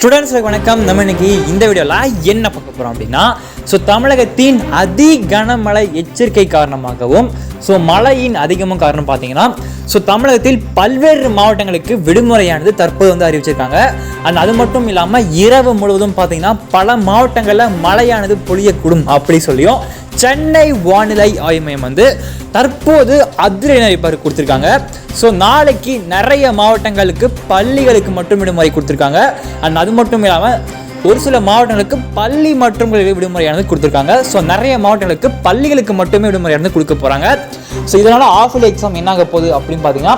ஸ்டூடெண்ட்ஸுக்கு வணக்கம். நம்ம இன்னைக்கு இந்த வீடியோவில் என்ன பார்க்க போகிறோம் அப்படின்னா ஸோ தமிழகத்தின் அதி கனமழை எச்சரிக்கை காரணமாகவும் ஸோ மழையின் அதிகமும் காரணம் பார்த்தீங்கன்னா ஸோ தமிழகத்தில் பல்வேறு மாவட்டங்களுக்கு விடுமுறையானது தற்போது வந்து அறிவிச்சிருக்காங்க. அண்ட் அது மட்டும் இல்லாமல் இரவு முழுவதும் பார்த்தீங்கன்னா பல மாவட்டங்களில் மழையானது பொழியக்கூடும் அப்படி சொல்லியும் சென்னை வானிலை ஆய்வு மையம் வந்து தற்போது அதிரடி அறிவிப்பார் கொடுத்துருக்காங்க. ஸோ நாளைக்கு நிறைய மாவட்டங்களுக்கு பள்ளிகளுக்கு மட்டும் விடுமுறை கொடுத்துருக்காங்க. அண்ட் அது மட்டும் இல்லாமல் ஒரு சில மாவட்டங்களுக்கு பள்ளி மற்றும் விடுமுறையானது கொடுத்துருக்காங்க. ஸோ நிறைய மாவட்டங்களுக்கு பள்ளிகளுக்கு மட்டுமே விடுமுறையானது கொடுக்க போகிறாங்க ஸோ இதனால் ஆஃபில் எக்ஸாம் என்னாக போகுது அப்படின்னு பார்த்தீங்கன்னா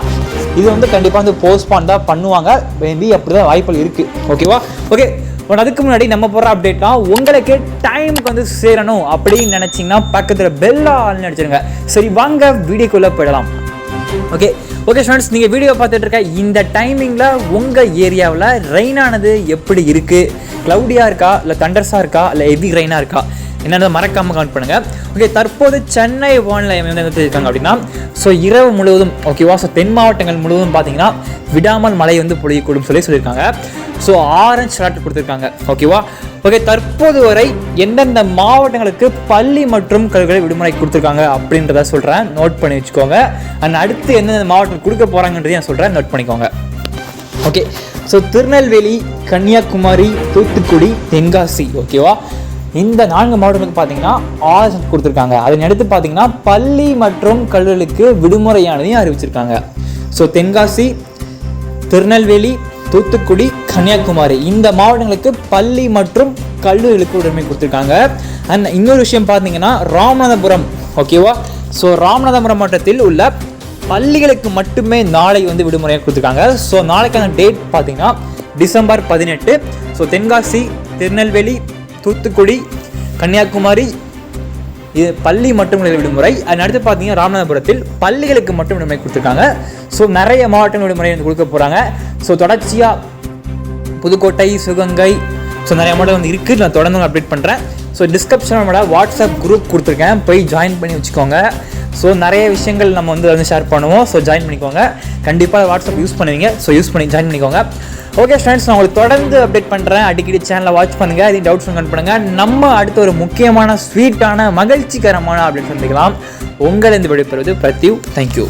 இது வந்து கண்டிப்பாக வந்து போஸ்ட்பான் தான் பண்ணுவாங்க. மேபி அப்படி தான் வாய்ப்புகள் இருக்குது ஓகேவா ஓகே பட் அதுக்கு முன்னாடி நம்ம போகிற அப்டேட்னா உங்களுக்கு டைமுக்கு வந்து சேரணும் அப்படின்னு நினச்சிங்கன்னா பக்கத்தில் பெல்லா ஆள்னு அடிச்சிருங்க சரி வாங்க வீடியோக்குள்ளே போயிடலாம். ஓகே ஓகே ஸ்டூடெண்ட்ஸ் நீங்கள் வீடியோ பார்த்துட்டு இருக்க இந்த டைமிங்கில் உங்கள் ஏரியாவில் ரெயினானது எப்படி இருக்குது க்ளவுடியாக இருக்கா? இல்லை தண்டர்ஸாக இருக்கா? இல்லை ஹெவி ரெயினாக இருக்கா? என்னென்ன மறக்காமல் கமெண்ட் பண்ணுங்கள் ஓகே தற்போது சென்னை வானிலை வந்து என்ன அப்படின்னா ஸோ இரவு முழுவதும் ஓகேவா ஸோ தென் மாவட்டங்கள் முழுவதும் பார்த்தீங்கன்னா விடாமல் மழை வந்து பொழியக்கூடும் சொல்லி சொல்லியிருக்காங்க. ஸோ ஆரஞ்ச் அலர்ட் கொடுத்துருக்காங்க. ஓகேவா ஓகே தற்போது வரை எந்தெந்த மாவட்டங்களுக்கு பள்ளி மற்றும் கல்விகளை விடுமுறை கொடுத்துருக்காங்க அப்படின்றத சொல்கிறேன் நோட் பண்ணி வச்சுக்கோங்க. அண்ட் அடுத்து எந்தெந்த மாவட்டம் கொடுக்க போகிறாங்கன்றதையும் நான் சொல்கிறேன் நோட் பண்ணிக்கோங்க. Okay so Tirunelveli Kanyakumari Thoothukudi Tenkasi. ஓகேவா இந்த நான்கு மாவட்டங்களுக்கு பார்த்தீங்கன்னா ஆலோசனை கொடுத்துருக்காங்க. அதனை அடுத்து பார்த்தீங்கன்னா பள்ளி மற்றும் கல்லூரிகளுக்கு விடுமுறையானதையும் அறிவிச்சிருக்காங்க. ஸோ தென்காசி திருநெல்வேலி தூத்துக்குடி கன்னியாகுமரி இந்த மாவட்டங்களுக்கு பள்ளி மற்றும் கல்லூரிகளுக்கு உரிமை கொடுத்துருக்காங்க. அண்ட் இன்னொரு விஷயம் பார்த்தீங்கன்னா ராமநாதபுரம் ஓகேவா ஸோ ராமநாதபுரம் மாவட்டத்தில் உள்ள பள்ளிகளுக்கு மட்டுமே நாளை வந்து விடுமுறையாக கொடுத்துருக்காங்க. ஸோ நாளைக்கான டேட் பார்த்தீங்கன்னா டிசம்பர் பதினெட்டு. ஸோ தென்காசி திருநெல்வேலி தூத்துக்குடி கன்னியாகுமரி இது பள்ளி மட்டும் விடுமுறை. அது அடுத்து பார்த்தீங்கன்னா ராமநாதபுரத்தில் பள்ளிகளுக்கு மட்டும் விடுமுறை கொடுத்துருக்காங்க. ஸோ நிறைய மாவட்டங்கள் விடுமுறை வந்து கொடுக்க போகிறாங்க ஸோ தொடர்ச்சியாக புதுக்கோட்டை சிவகங்கை ஸோ நிறைய மாவட்டம் வந்து இருக்குது நான் தொடர்ந்து அப்டேட் பண்ணுறேன் ஸோ டிஸ்கிரிப்ஷனோட வாட்ஸ்அப் குரூப் கொடுத்துருக்கேன். போய் ஜாயின் பண்ணி வச்சுக்கோங்க. ஸோ நிறைய விஷயங்கள் நம்ம வந்து வந்து ஷேர் பண்ணுவோம். ஸோ ஜாயின் பண்ணிக்கோங்க. கண்டிப்பாக வாட்ஸ்அப் யூஸ் பண்ணுவீங்க. ஸோ யூஸ் பண்ணி ஜாயின் பண்ணிக்கோங்க. ஓகே ஃப்ரெண்ட்ஸ் நான் உங்களுக்கு தொடர்ந்து அப்டேட் பண்ணுறேன் அடிக்கடி சேனலை வாட்ச் பண்ணுங்கள் இது டவுட்ஸ் கமெண்ட் பண்ணுங்கள் நம்ம அடுத்த ஒரு முக்கியமான ஸ்வீட்டான மகிழ்ச்சிகரமான அப்டேட் சந்திக்கலாம். உங்களிருந்து விடைபெறுவது பிரத்யூ தேங்க்யூ